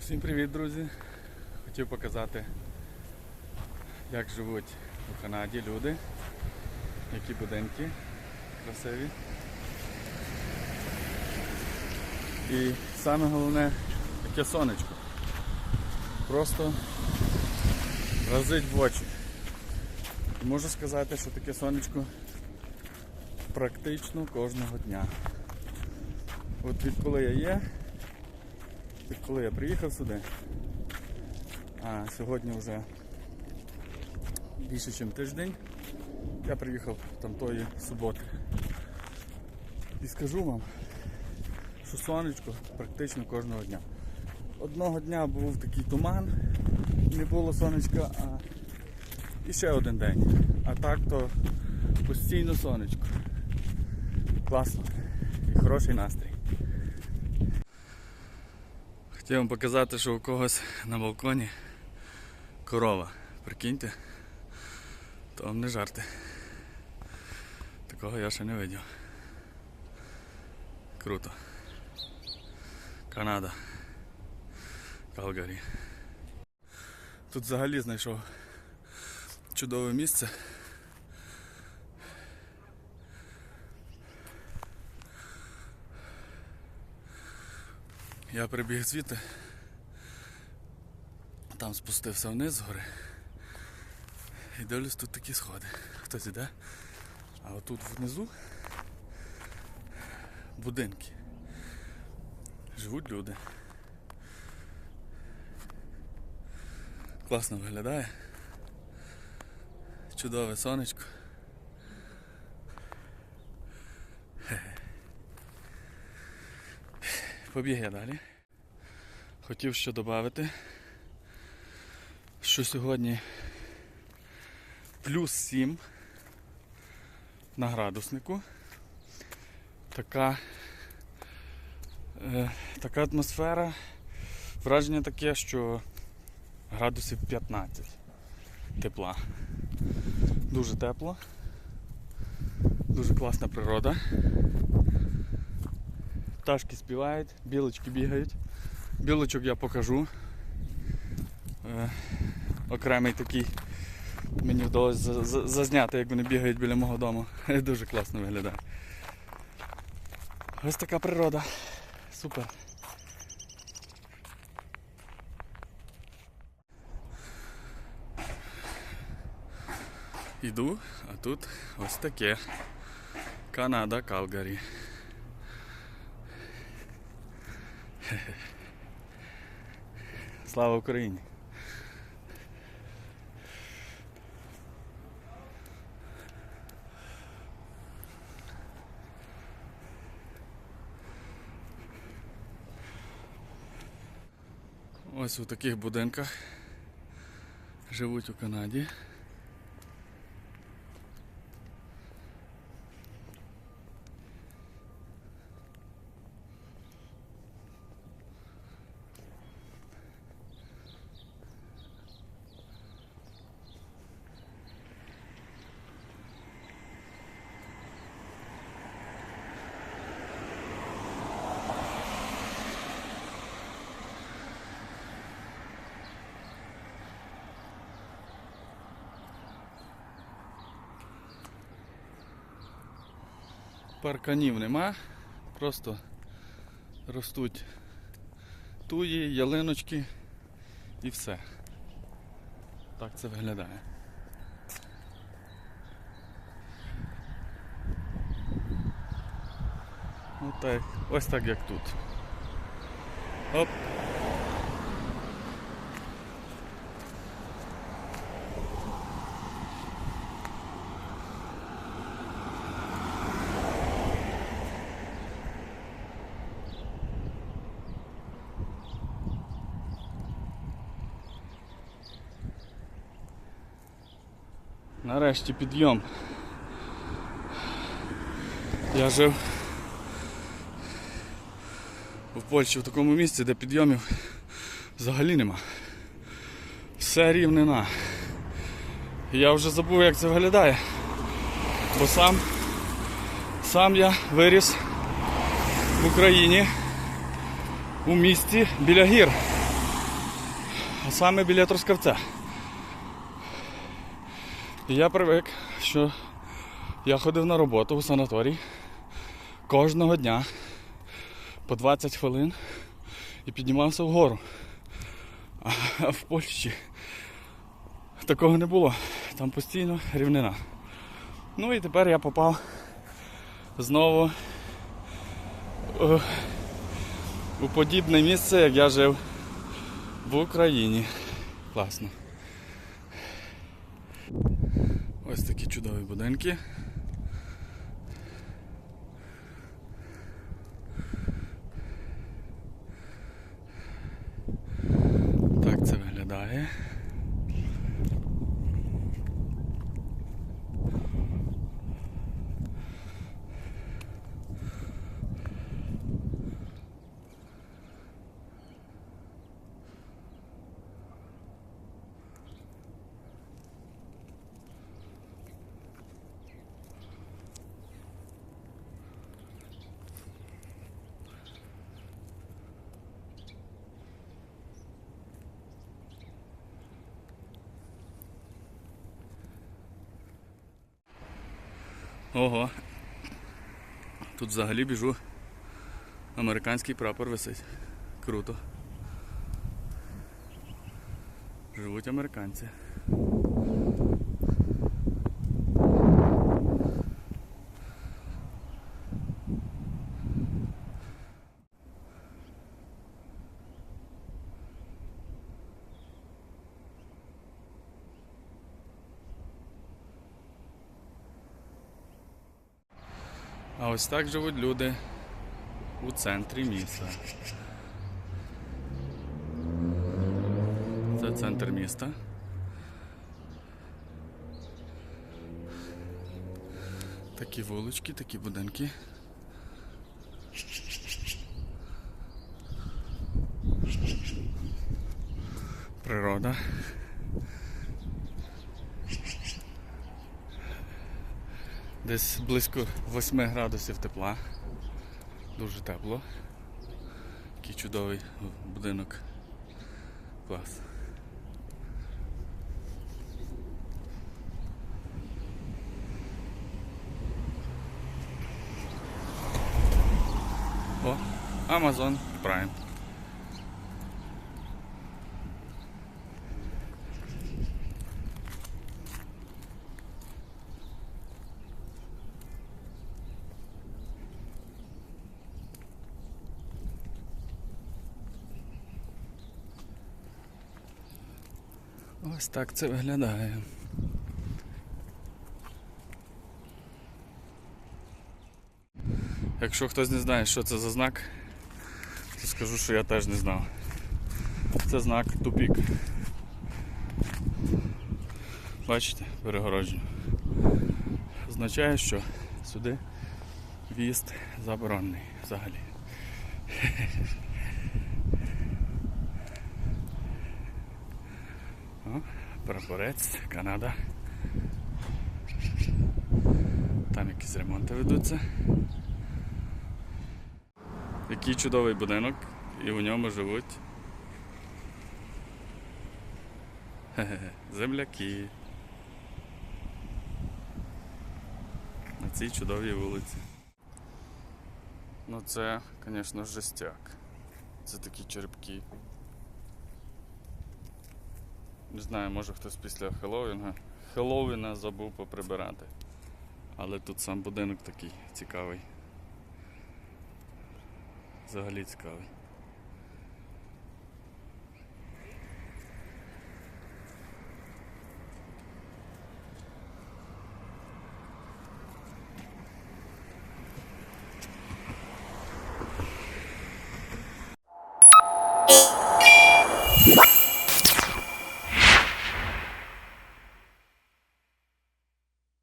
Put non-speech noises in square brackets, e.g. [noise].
Всім привіт, друзі! Хотів показати, як живуть у Канаді люди, які будинки красиві. І саме головне таке сонечко. Просто разить в очі. Можу сказати, що таке сонечко практично кожного дня. От відколи я є, відколи я приїхав сюди, а сьогодні вже більше, ніж тиждень, я приїхав там тої суботи. І скажу вам, що сонечко практично кожного дня. Одного дня був такий туман, не було сонечка, а і ще один день. А так то постійно сонечко. Класно. І хороший настрій. Хотів вам показати, що у когось на балконі корова. Прикиньте, то вам не жарти. Такого я ще не видів. Круто. Канада. Калгарі. Тут взагалі знайшов чудове місце. Я прибіг звідти, там спустився вниз з гори. І дивлюсь, тут такі сходи. Хтось іде. А отут внизу будинки. Живуть люди. Класно виглядає. Чудове сонечко. Побіг я далі. Хотів ще додати, що сьогодні плюс 7 на градуснику. Така, е, така атмосфера. Враження таке, що градусів 15 тепла. Дуже тепло. Дуже класна природа. Пташки співають, білочки бігають. Білочок я покажу. Е, окремий такий. Мені вдалося за- за- зазняти, як вони бігають біля мого дому. [laughs] Дуже класно виглядає. Ось така природа. Супер. Іду, а тут ось таке. Канада, Калгарі. [laughs] Слава Україні! Ось у таких будинках живуть у Канаді. Парканів нема, просто ростуть туї, ялиночки і все. Так це виглядає. От так, ось так як тут. Оп. Нарешті підйом. Я жив в Польщі в такому місці, де підйомів взагалі нема. Все рівнина. Я вже забув, як це виглядає. Бо сам Сам я виріс в Україні у місті біля гір, а саме біля Трускавця. І я привик, що я ходив на роботу у санаторій кожного дня по 20 хвилин і піднімався вгору. А в Польщі такого не було. Там постійно рівнина. Ну і тепер я попав знову е, у подібне місце, як я жив в Україні. Класно. Ось такі будинки. Так це виглядає. Ого. Тут взагалі біжу. Американський прапор висить. Круто. Живуть американці. А ось так живуть люди у центрі міста. Це центр міста. Такі вулички, такі будинки. Природа. Десь близько 8 градусів тепла. Дуже тепло. Який чудовий будинок. Клас. О, Amazon Prime. Ось так це виглядає. Якщо хтось не знає, що це за знак, то скажу, що я теж не знав. Це знак тупік. Бачите, перегородження. Означає, що сюди в'їзд заборонений взагалі. О, прапорець, Канада. Там якісь ремонти ведуться. Який чудовий будинок, і у ньому живуть земляки. На цій чудовій вулиці. Ну це, звісно, жестяк. Це такі черепки. Не знаю, може хтось після Хеллоуіна. Хеллоуіна забув поприбирати. Але тут сам будинок такий цікавий. Взагалі цікавий.